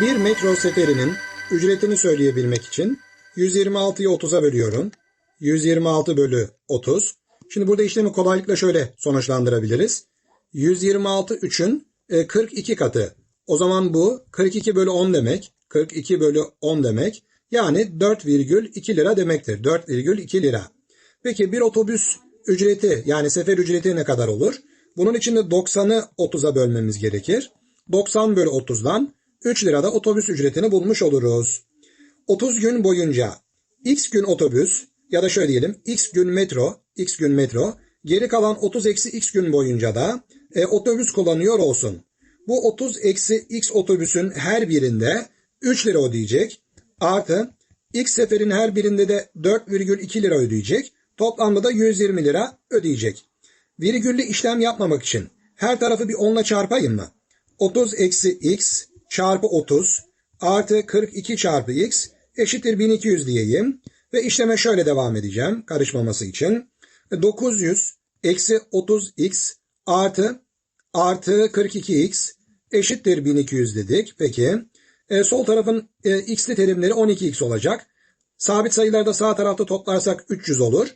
Bir metro seferinin ücretini söyleyebilmek için 126'yı 30'a bölüyorum. 126 bölü 30. Şimdi burada işlemi kolaylıkla şöyle sonuçlandırabiliriz. 126 3'ün e, 42 katı. O zaman bu 42 bölü 10 demek. 42 bölü 10 demek. Yani 4,2 lira demektir. 4,2 lira. Peki bir otobüs ücreti yani sefer ücreti ne kadar olur? Bunun için de 90'ı 30'a bölmemiz gerekir. 90 bölü 30'dan 3 lirada otobüs ücretini bulmuş oluruz. 30 gün boyunca x gün otobüs ya da şöyle diyelim x gün metro, x gün metro, geri kalan 30 eksi x gün boyunca da e, otobüs kullanıyor olsun. Bu 30 eksi x otobüsün her birinde 3 lira ödeyecek. Artı x seferin her birinde de 4,2 lira ödeyecek. Toplamda da 120 lira ödeyecek. Virgüllü işlem yapmamak için her tarafı bir 10 ile çarpayım mı? 30 eksi x çarpı 30 artı 42 çarpı x eşittir 1200 diyeyim. Ve işleme şöyle devam edeceğim karışmaması için. 900 eksi 30x artı artı 42x eşittir 1200 dedik. Peki e, sol tarafın e, x'li terimleri 12x olacak. Sabit sayılarda sağ tarafta toplarsak 300 olur.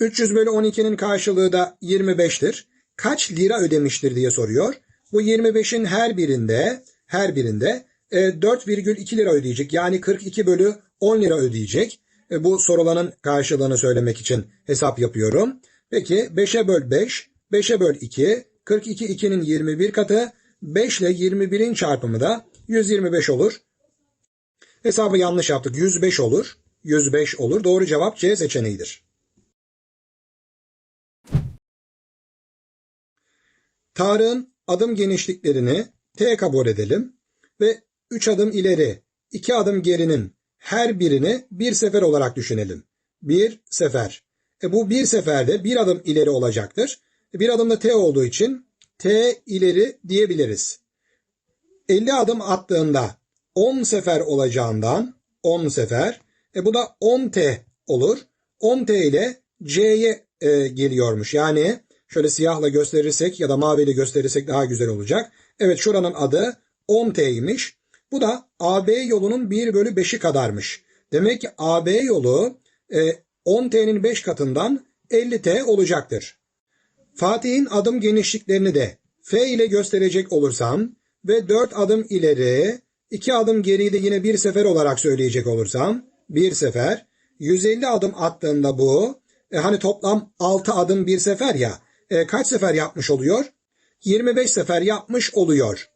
300 bölü 12'nin karşılığı da 25'tir. Kaç lira ödemiştir diye soruyor. Bu 25'in her birinde her birinde e, 4,2 lira ödeyecek. Yani 42 bölü 10 lira ödeyecek. E, bu sorulanın karşılığını söylemek için hesap yapıyorum. Peki 5'e böl 5, 5'e böl 2, 42 2'nin 21 katı, 5 ile 21'in çarpımı da 125 olur. Hesabı yanlış yaptık. 105 olur. 105 olur. Doğru cevap C seçeneğidir. Tarık'ın adım genişliklerini T kabul edelim ve 3 adım ileri, 2 adım gerinin her birini bir sefer olarak düşünelim. Bir sefer. E bu bir seferde bir adım ileri olacaktır. E bir adımda T olduğu için T ileri diyebiliriz. 50 adım attığında 10 sefer olacağından 10 sefer. E bu da 10T olur. 10T ile C'ye e, geliyormuş. Yani şöyle siyahla gösterirsek ya da maviyle gösterirsek daha güzel olacak. Evet şuranın adı 10T'ymiş. Bu da AB yolunun 1 bölü 5'i kadarmış. Demek ki AB yolu e, 10T'nin 5 katından 50T olacaktır. Fatih'in adım genişliklerini de F ile gösterecek olursam ve 4 adım ileri, 2 adım geriyi de yine bir sefer olarak söyleyecek olursam, bir sefer, 150 adım attığında bu, e, hani toplam 6 adım bir sefer ya, e, kaç sefer yapmış oluyor? 25 sefer yapmış oluyor.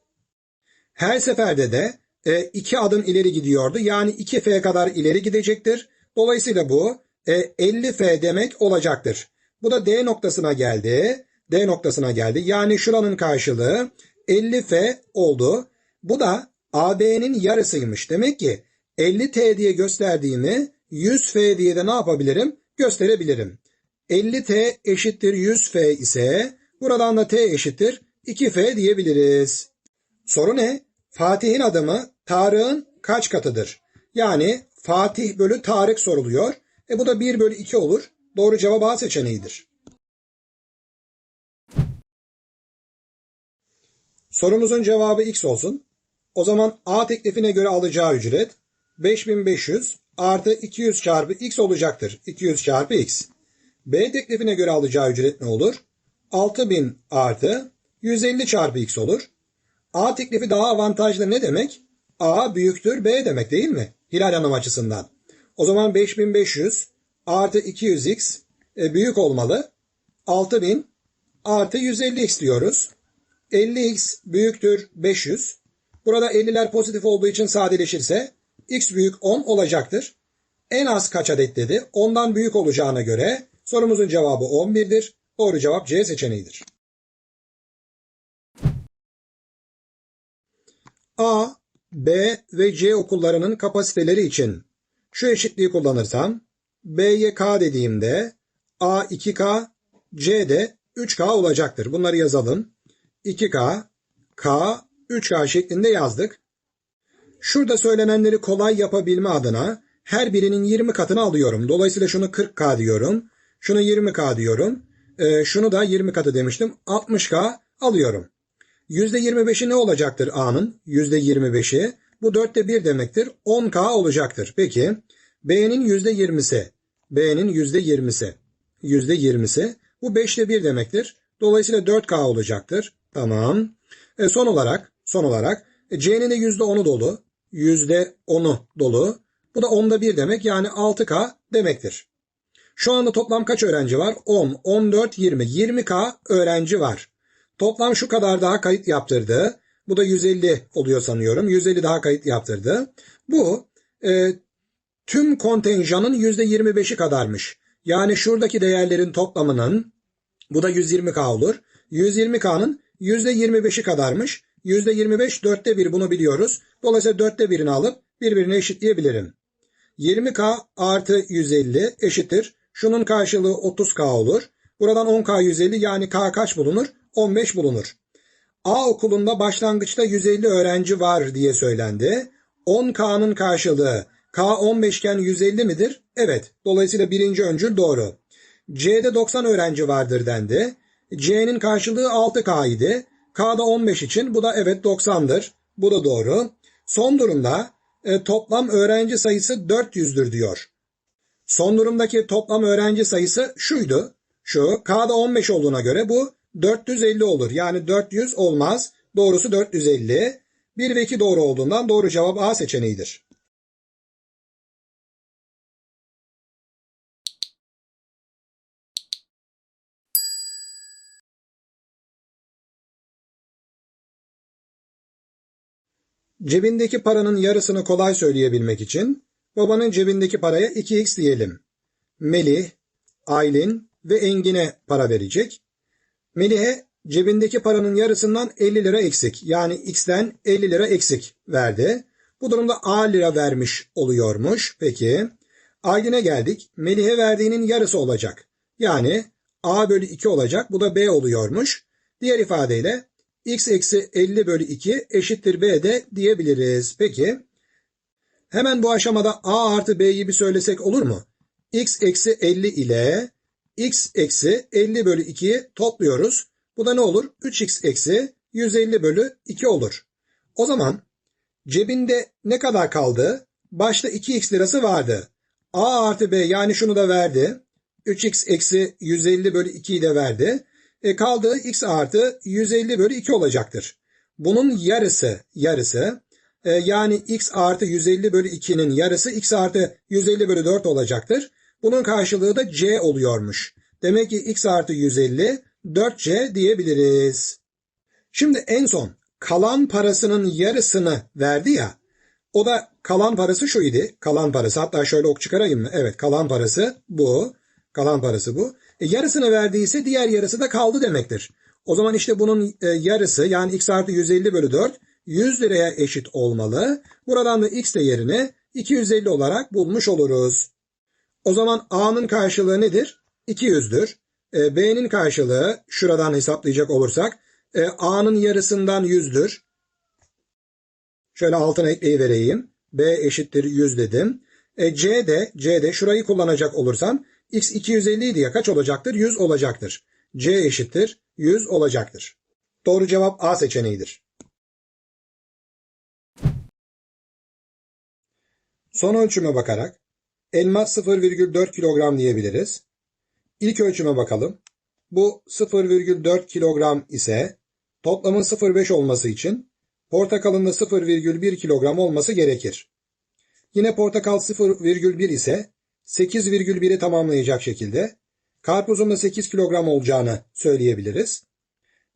Her seferde de e, 2 adım ileri gidiyordu. Yani 2F kadar ileri gidecektir. Dolayısıyla bu e, 50F demek olacaktır. Bu da D noktasına geldi. D noktasına geldi. Yani şuranın karşılığı 50F oldu. Bu da AB'nin yarısıymış. Demek ki 50T diye gösterdiğimi 100F diye de ne yapabilirim? Gösterebilirim. 50T eşittir 100F ise buradan da T eşittir 2F diyebiliriz. Soru ne? Fatih'in adımı Tarık'ın kaç katıdır? Yani Fatih bölü Tarık soruluyor. E bu da 1 bölü 2 olur. Doğru cevap A seçeneğidir. Sorumuzun cevabı X olsun. O zaman A teklifine göre alacağı ücret 5500 artı 200 çarpı X olacaktır. 200 çarpı X. B teklifine göre alacağı ücret ne olur? 6000 artı 150 çarpı X olur. A teklifi daha avantajlı ne demek? A büyüktür B demek değil mi? Hilal Hanım açısından. O zaman 5500 artı 200x e, büyük olmalı. 6000 artı 150x diyoruz. 50x büyüktür 500. Burada 50'ler pozitif olduğu için sadeleşirse x büyük 10 olacaktır. En az kaç adet dedi? 10'dan büyük olacağına göre sorumuzun cevabı 11'dir. Doğru cevap C seçeneğidir. A, B ve C okullarının kapasiteleri için şu eşitliği kullanırsam B'ye K dediğimde A 2K, C de 3K olacaktır. Bunları yazalım. 2K, K, 3K şeklinde yazdık. Şurada söylenenleri kolay yapabilme adına her birinin 20 katını alıyorum. Dolayısıyla şunu 40K diyorum. Şunu 20K diyorum. Ee, şunu da 20 katı demiştim. 60K alıyorum. %25'i ne olacaktır A'nın? %25'i. Bu dörtte bir demektir. 10K olacaktır. Peki B'nin %20'si. B'nin %20'si. %20'si. Bu 5'te 1 demektir. Dolayısıyla 4K olacaktır. Tamam. E son olarak son olarak e, C'nin de %10'u dolu. %10'u dolu. Bu da 10'da 1 demek yani 6K demektir. Şu anda toplam kaç öğrenci var? 10, 14, 20. 20K öğrenci var. Toplam şu kadar daha kayıt yaptırdı. Bu da 150 oluyor sanıyorum. 150 daha kayıt yaptırdı. Bu e, tüm kontenjanın %25'i kadarmış. Yani şuradaki değerlerin toplamının bu da 120K olur. 120K'nın %25'i kadarmış. %25 dörtte bir bunu biliyoruz. Dolayısıyla dörtte birini alıp birbirine eşitleyebilirim. 20K artı 150 eşittir. Şunun karşılığı 30K olur. Buradan 10K 150 yani K kaç bulunur? 15 bulunur. A okulunda başlangıçta 150 öğrenci var diye söylendi. 10K'nın karşılığı K 15 iken 150 midir? Evet. Dolayısıyla birinci öncül doğru. C'de 90 öğrenci vardır dendi. C'nin karşılığı 6K idi. K'da 15 için bu da evet 90'dır. Bu da doğru. Son durumda e, toplam öğrenci sayısı 400'dür diyor. Son durumdaki toplam öğrenci sayısı şuydu. Şu K'da 15 olduğuna göre bu 450 olur. Yani 400 olmaz. Doğrusu 450. 1 ve 2 doğru olduğundan doğru cevap A seçeneğidir. Cebindeki paranın yarısını kolay söyleyebilmek için babanın cebindeki paraya 2x diyelim. Melih, Aylin ve Engin'e para verecek. Melih'e cebindeki paranın yarısından 50 lira eksik. Yani x'ten 50 lira eksik verdi. Bu durumda A lira vermiş oluyormuş. Peki. Aylin'e geldik. Melih'e verdiğinin yarısı olacak. Yani A bölü 2 olacak. Bu da B oluyormuş. Diğer ifadeyle x eksi 50 bölü 2 eşittir b de diyebiliriz. Peki hemen bu aşamada a artı b'yi bir söylesek olur mu? x eksi 50 ile x eksi 50 bölü 2'yi topluyoruz. Bu da ne olur? 3x eksi 150 bölü 2 olur. O zaman cebinde ne kadar kaldı? Başta 2x lirası vardı. a artı b yani şunu da verdi. 3x eksi 150 bölü 2'yi de verdi. E kaldığı x artı 150 bölü 2 olacaktır. Bunun yarısı yarısı e, yani x artı 150 bölü 2'nin yarısı x artı 150 bölü 4 olacaktır. Bunun karşılığı da c oluyormuş. Demek ki x artı 150 4c diyebiliriz. Şimdi en son kalan parasının yarısını verdi ya. O da kalan parası şu idi. Kalan parası hatta şöyle ok çıkarayım mı? Evet kalan parası bu. Kalan parası bu. E, yarısını verdiyse diğer yarısı da kaldı demektir. O zaman işte bunun e, yarısı yani x artı 150 bölü 4 100 liraya eşit olmalı. Buradan da x değerini 250 olarak bulmuş oluruz. O zaman a'nın karşılığı nedir? 200'dür. E, b'nin karşılığı şuradan hesaplayacak olursak e, a'nın yarısından 100'dür. Şöyle altına ekleyivereyim. b eşittir 100 dedim. E, c de, c de şurayı kullanacak olursam x 250 idi ya kaç olacaktır? 100 olacaktır. C eşittir 100 olacaktır. Doğru cevap A seçeneğidir. Son ölçüme bakarak elma 0,4 kilogram diyebiliriz. İlk ölçüme bakalım. Bu 0,4 kilogram ise toplamın 0,5 olması için portakalın da 0,1 kilogram olması gerekir. Yine portakal 0,1 ise 8,1'i tamamlayacak şekilde karpuzun da 8 kilogram olacağını söyleyebiliriz.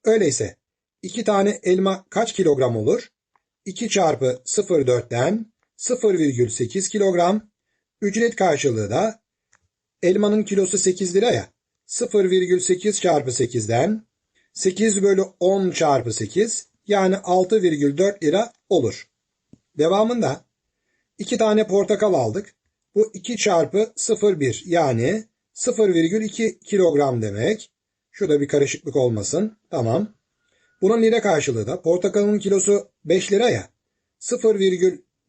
Öyleyse 2 tane elma kaç kilogram olur? 2 çarpı 0,4'ten 0,8 kilogram. Ücret karşılığı da elmanın kilosu 8 lira ya. 0,8 çarpı 8'den 8 bölü 10 çarpı 8 yani 6,4 lira olur. Devamında 2 tane portakal aldık. Bu 2 çarpı 0,1 yani 0,2 kilogram demek. Şurada bir karışıklık olmasın. Tamam. Bunun lira karşılığı da portakalın kilosu 5 lira ya.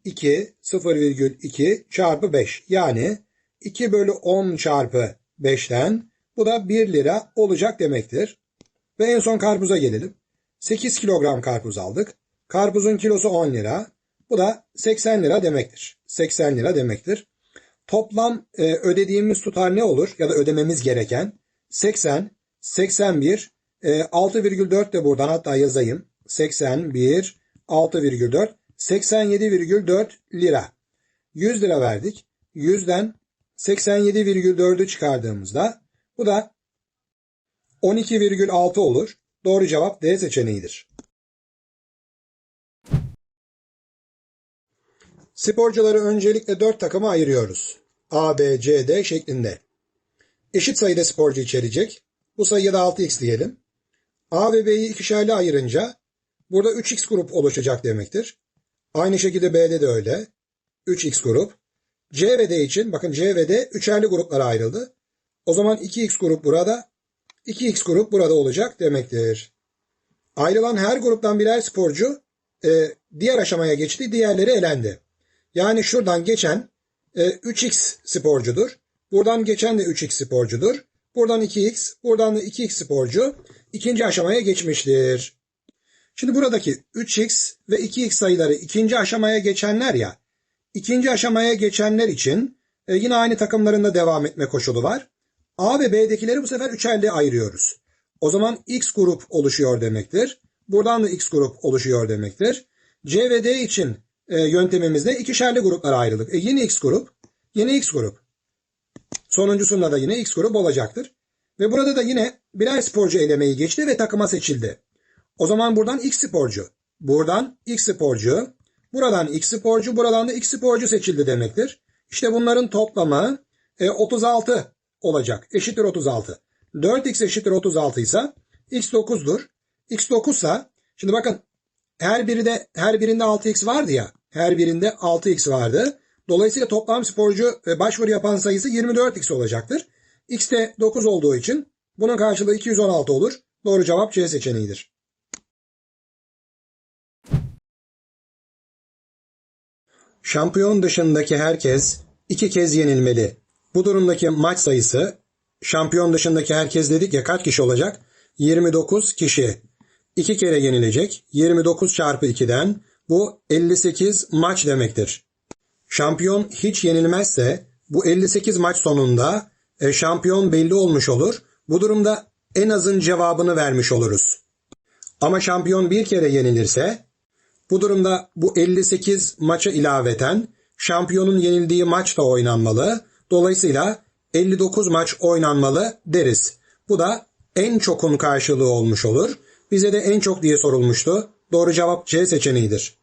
0,2 0,2 çarpı 5 yani 2 bölü 10 çarpı 5'ten bu da 1 lira olacak demektir. Ve en son karpuza gelelim. 8 kilogram karpuz aldık. Karpuzun kilosu 10 lira. Bu da 80 lira demektir. 80 lira demektir. Toplam e, ödediğimiz tutar ne olur ya da ödememiz gereken? 80, 81, e, 6,4 de buradan hatta yazayım. 81, 6,4, 87,4 lira. 100 lira verdik. 100'den 87,4'ü çıkardığımızda bu da 12,6 olur. Doğru cevap D seçeneğidir. Sporcuları öncelikle 4 takıma ayırıyoruz. A, B, C, D şeklinde. Eşit sayıda sporcu içerecek. Bu sayıya da 6x diyelim. A ve B'yi ikişerli ayırınca burada 3x grup oluşacak demektir. Aynı şekilde B'de de öyle. 3x grup. C ve D için bakın C ve D üçerli gruplara ayrıldı. O zaman 2x grup burada, 2x grup burada olacak demektir. Ayrılan her gruptan birer sporcu e, diğer aşamaya geçti, diğerleri elendi. Yani şuradan geçen e, 3x sporcudur. Buradan geçen de 3x sporcudur. Buradan 2x, buradan da 2x sporcu ikinci aşamaya geçmiştir. Şimdi buradaki 3x ve 2x sayıları ikinci aşamaya geçenler ya, ikinci aşamaya geçenler için e, yine aynı takımlarında devam etme koşulu var. A ve B'dekileri bu sefer üçerli ayırıyoruz. O zaman X grup oluşuyor demektir. Buradan da X grup oluşuyor demektir. C ve D için e, yöntemimizde ikişerli gruplara ayrıldık. E, yeni X grup, yeni X grup. Sonuncusunda da yine X grup olacaktır. Ve burada da yine birer sporcu elemeyi geçti ve takıma seçildi. O zaman buradan X sporcu, buradan X sporcu, buradan X sporcu, buradan da X sporcu seçildi demektir. İşte bunların toplamı e, 36 olacak. Eşittir 36. 4x eşittir 36 ise x 9'dur. x 9 ise şimdi bakın her biri de her birinde 6x vardı ya. Her birinde 6x vardı. Dolayısıyla toplam sporcu ve başvuru yapan sayısı 24x olacaktır. x de 9 olduğu için bunun karşılığı 216 olur. Doğru cevap C seçeneğidir. Şampiyon dışındaki herkes iki kez yenilmeli. Bu durumdaki maç sayısı şampiyon dışındaki herkes dedik ya kaç kişi olacak? 29 kişi. 2 kere yenilecek. 29 çarpı 2'den bu 58 maç demektir. Şampiyon hiç yenilmezse bu 58 maç sonunda e, şampiyon belli olmuş olur. Bu durumda en azın cevabını vermiş oluruz. Ama şampiyon bir kere yenilirse bu durumda bu 58 maça ilaveten şampiyonun yenildiği maç da oynanmalı. Dolayısıyla 59 maç oynanmalı deriz. Bu da en çokun karşılığı olmuş olur. Bize de en çok diye sorulmuştu. Doğru cevap C seçeneğidir.